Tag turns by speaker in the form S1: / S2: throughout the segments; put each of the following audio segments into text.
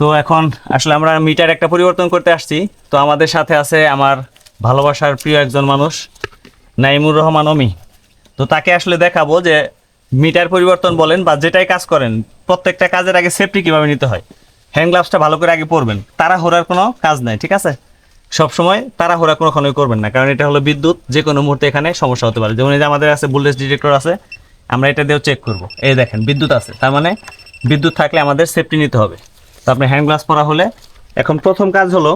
S1: তো এখন আসলে আমরা মিটার একটা পরিবর্তন করতে আসছি। তো আমাদের সাথে আছে আমার ভালোবাসার প্রিয় একজন মানুষ, নাইমুর রহমান অমি। তো তাকে আসলে দেখাবো যে মিটার পরিবর্তন বলেন বা যেটাই কাজ করেন, প্রত্যেকটা কাজের আগে সেফটি কীভাবে নিতে হয়। হ্যান্ড গ্লাভসটা ভালো করে আগে পরবেন। তাড়াহুড়ার কোনো কাজ নাই, ঠিক আছে? সবসময় তাড়াহুড়া কোনোখানেই করবেন না, কারণ এটা হলো বিদ্যুৎ যে কোনো মুহূর্তে এখানে সমস্যা হতে পারে। যেমন এই যে আমাদের আছে বুলেট ডিটেক্টর আছে, আমরা এটা দিয়েও চেক করব। এই দেখেন, বিদ্যুৎ আছে। তার মানে বিদ্যুৎ থাকলে আমাদের সেফটি নিতে হবে। তো আপনার হ্যান্ড গ্লাভস পরা হলে এখন প্রথম কাজ হলো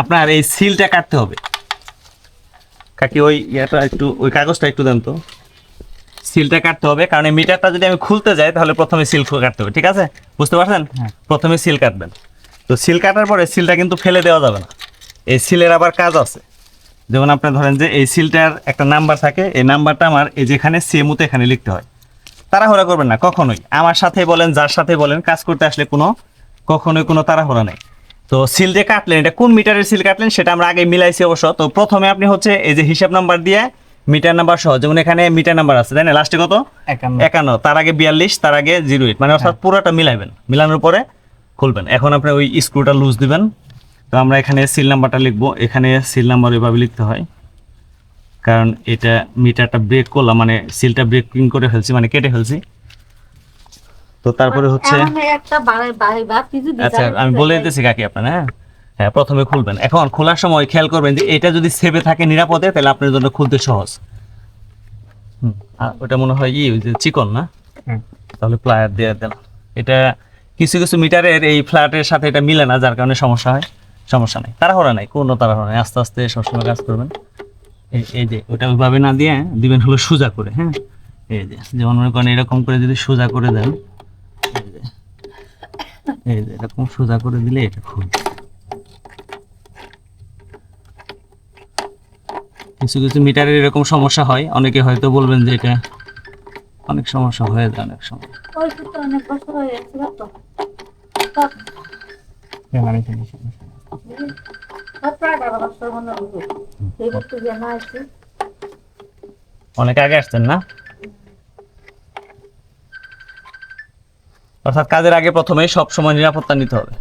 S1: আপনার এই সিলটা কাটতে হবে। কাকি ওই ইয়েটা একটু ওই কাগজটা একটু দেন তো। সিলটা কাটতে হবে কারণ এই মিটারটা যদি আমি খুলতে যাই তাহলে প্রথমে সিল কাটতে হবে ঠিক আছে? বুঝতে পারছেন? প্রথমে সিল কাটবেন। তো সিল কাটার পরে সিলটা কিন্তু ফেলে দেওয়া যাবে না। এই সিলের আবার কাজ আছে। যেমন আপনি ধরেন যে এই সিলটার একটা নাম্বার থাকে এই নাম্বারটা আমার এই যেখানে সেমুতে এখানে লিখতে হয়। তারা তাড়াহুড়া করবেন না কখনোই। আমার সাথে বলেন যার সাথে বলেন কাজ করতে আসলে কোনো কখনোই কোনো তাড়াহুড়া নেই। তো সিল যে কাটলেন এটা কোন মিটারের সিল কাটলেন সেটা আমরা আগে মিলাইছি অবশ্য। তো প্রথমে আপনি হচ্ছে এই যে হিসাব নাম্বার দিয়ে মিটার নাম্বার সহ যেমন এখানে মিটার নাম্বার আছে তাই না? লাস্টে কত?
S2: একান্ন।
S1: তার আগে বিয়াল্লিশ তার আগে জিরো এইট। মানে অর্থাৎ পুরোটা মিলাইবেন। মিলানোর পরে খুলবেন। এখন আপনি ওই স্ক্রুটা লুজ দিবেন। তো আমরা এখানে সিল নাম্বারটা লিখব। এখানে সিল নাম্বার এভাবে লিখতে হয়। কারণ এটা মিটারটা ব্রেক করলাম মানে সিলটা ব্রেকিং করে ফেলছি মানে কেটে ফেলছি। তো তারপরে হচ্ছে
S3: বা কিছু
S1: আচ্ছা আমি বলে দিতেছি কাকি আপনার হ্যাঁ? হ্যাঁ প্রথমে খুলবেন। এখন খোলার সময় খেয়াল করবেন যে এটা যদি সেভে থাকে নিরাপদে তাহলে আপনার জন্য খুলতে সহজ। হুম, আর ওটা মনে হয় ই ওই যে চিকন না? তাহলে প্লায়ার দিয়ে দেন। এটা কিছু কিছু মিটারের এই ফ্ল্যাটের সাথে এটা মিলে না যার কারণে সমস্যা হয়। সমস্যা নাই। তাড়াহুড়া নাই কোনো তাড়াহুড়া নাই। আস্তে আস্তে সবসময় কাজ করবেন। এই এই যে ওটা ওইভাবে না দিয়ে দিবেন হলো সোজা করে হ্যাঁ? এই যে যেমন মনে করেন এরকম করে যদি সোজা করে দেন এই যে এরকম সোজা করে দিলে এটা খুলবে কিছু কিছু মিটারের এরকম সমস্যা হয়। অনেকে হয়তো বলবেন যে এটা অনেক সমস্যা হয়ে যায় অনেক সময়।
S3: অনেক বছর হয়ে গেছে তো
S2: এখানে কোনো সমস্যা নেই।
S3: প্রায় বারো বছর মনে হলো এই বছর যে না আছে
S1: অনেক আগে আসছেন না অর্থাৎ কাজের আগে প্রথমে সব সময় নিরাপত্তা নিতে হবে।